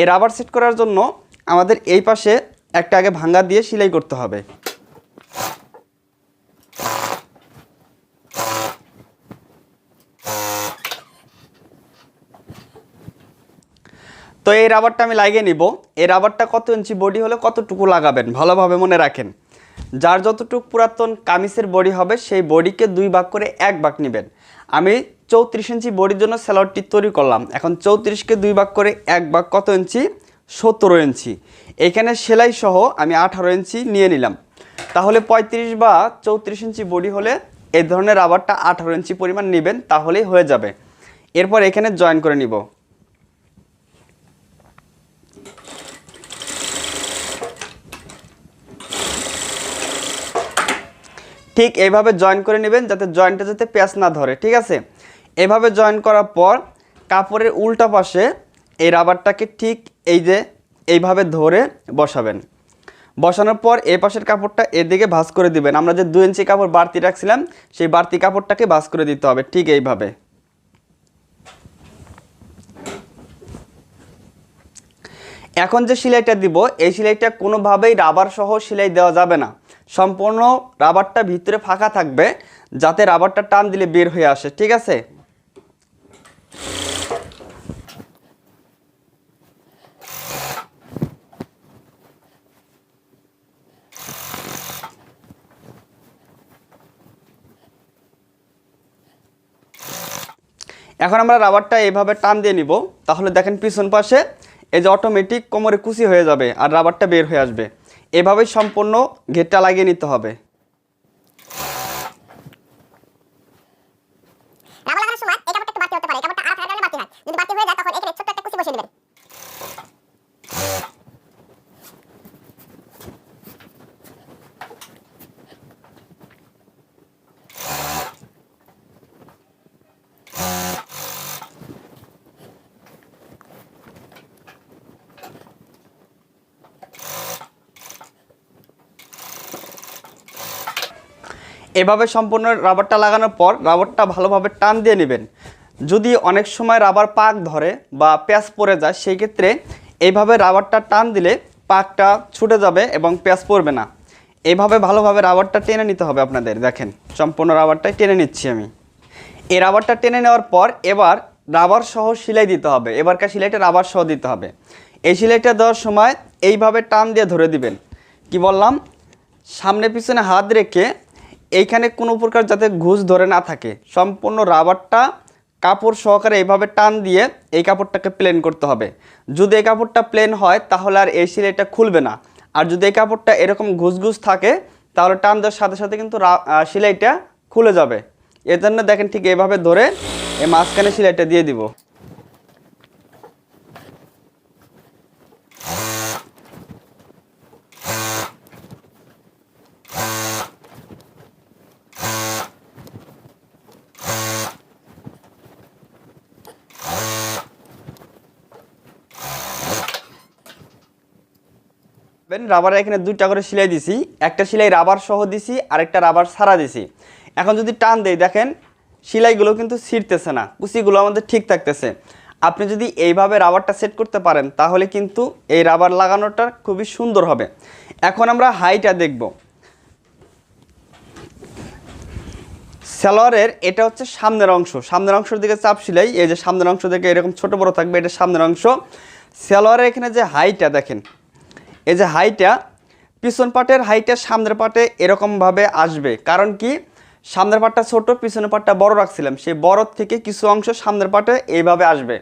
এই rubber set করার জন্য আমাদের এই পাশে একটা আগে ভাঙ্গা দিয়ে সেলাই করতে হবে। তো এই রাবারটা আমি লাগিয়ে নিব। এই রাবারটা কত ইঞ্চি বডি হলে কতটুকু লাগাবেন? ভালোভাবে মনে রাখেন। যার যতটুকু পুরাতন কামিজের বডি হবে, সেই বডিকে দুই ভাগ করে এক ভাগ নেবেন। আমি চৌত্রিশ ইঞ্চি বডির জন্য স্যালোয়ারটি তৈরি করলাম। এখন চৌত্রিশকে দুই ভাগ করে এক ভাগ কত ইঞ্চি? সতেরো ইঞ্চি। এখানে সেলাই সহ আমি আঠারো ইঞ্চি নিয়ে নিলাম। তাহলে পঁয়ত্রিশ বা চৌত্রিশ ইঞ্চি বডি হলে এই ধরনের রাবারটা আঠারো ইঞ্চি পরিমাণ নেবেন, তাহলেই হয়ে যাবে। এরপর এখানে জয়েন করে নিব। ঠিক এইভাবে জয়েন করে নেবেন যাতে জয়েন্টে যাতে প্যাঁচ না ধরে, ঠিক আছে? এভাবে জয়েন করার পর কাপড়ের উল্টা পাশে এই রাবারটাকে ঠিক এই যে এইভাবে ধরে বসাবেন। বসানোর পর এ পাশের কাপড়টা এদিকে ভাঁজ করে দিবেন। আমরা যে দু ইঞ্চি কাপড় বাড়তি রাখছিলাম, সেই বাড়তি কাপড়টাকে ভাঁজ করে দিতে হবে, ঠিক এইভাবে। এখন যে সেলাইটা দিব, এই সেলাইটা কোনোভাবেই রাবার সহ সেলাই দেওয়া যাবে না। সম্পূর্ণ রাবারটা ভিতরে ফাঁকা থাকবে, যাতে রাবারটা টান দিলে বের হয়ে আসে, ঠিক আছে? এখন আমরা রাবারটা এইভাবে টান দিয়ে নিব। তাহলে দেখেন পিছন পাশে এই যে অটোমেটিক কোমরে কুচি হয়ে যাবে আর রাবারটা বের হয়ে আসবে। এভাবে সম্পূর্ণ ঘেরটা লাগিয়ে নিতে হবে। রাবার লাগানোর সময় এই কাপড়টা একটু বাড়তি হতে পারে কাপড়টা বাড়তি হয় যদি বাড়তি হয়ে যায় তখন এখানে ছোট্ট একটা বসিয়ে দিবেন এভাবে সম্পূর্ণ রাবারটা লাগানোর পর রাবারটা ভালোভাবে টান দিয়ে নেবেন। যদি অনেক সময় রাবার পাক ধরে বা প্যাঁচ পড়ে যায়, সেই ক্ষেত্রে এইভাবে রাবারটা টান দিলে পাকটা ছুটে যাবে এবং প্যাঁচ পড়বে না। এভাবে ভালোভাবে রাবারটা টেনে নিতে হবে আপনাদের, দেখেন। সম্পূর্ণ রাবারটাই টেনে নিচ্ছি আমি। এই রাবারটা টেনে নেওয়ার পর এবার রাবার সহ সেলাই দিতে হবে। এবারকার সেলাইটা রাবার সহ দিতে হবে। এই সেলাইটা দেওয়ার সময় এইভাবে টান দিয়ে ধরে দিবেন। কি বললাম? সামনে পিছনে হাত রেখে এইখানে কোনো প্রকার যাতে ঘুষ ধরে না থাকে, সম্পূর্ণ রাবারটা কাপড় সহকারে এইভাবে টান দিয়ে এই কাপড়টাকে প্লেন করতে হবে। যদি এই কাপড়টা প্লেন হয়, তাহলে আর এই সেলাইটা খুলবে না। আর যদি এই কাপড়টা এরকম ঘুষ ঘুষ থাকে, তাহলে টান দেওয়ার সাথে সাথে কিন্তু সেলাইটা খুলে যাবে। এর জন্য দেখেন ঠিক এভাবে ধরে এই মাঝখানে সেলাইটা দিয়ে দিব। রাবার এখানে দুইটা করে সেলাই দিছি। একটা সেলাই রাবার সহ দিছি, আরেকটা রাবার ছাড়া দিছি। এখন যদি টান দেই, দেখেন, সেলাইগুলো কিন্তু ছিঁড়তেছে না, কুচিগুলো আমাদের ঠিক থাকতেছে। আপনি যদি এইভাবে রাবারটা সেট করতে পারেন, তাহলে কিন্তু এই রাবার লাগানোটা খুবই সুন্দর হবে। এখন আমরা হাইটা দেখব। সালোয়ারের এটা হচ্ছে সামনের অংশ। সামনের অংশের দিকে চাপ সেলাই, এই যে সামনের অংশ থেকে এরকম ছোট বড় থাকবে, এটা সামনের অংশ। সালোয়ারের এখানে যে হাইটা দেখেন এই যে হাইটা পিছন পাটের হাইটা সামনের পাটে এরকমভাবে আসবে। কারণ কি? সামনের পাটটা ছোট, পিছনের পাটটা বড় রাখছিলাম। সেই বড় থেকে কিছু অংশ সামনের পাটে এইভাবে আসবে।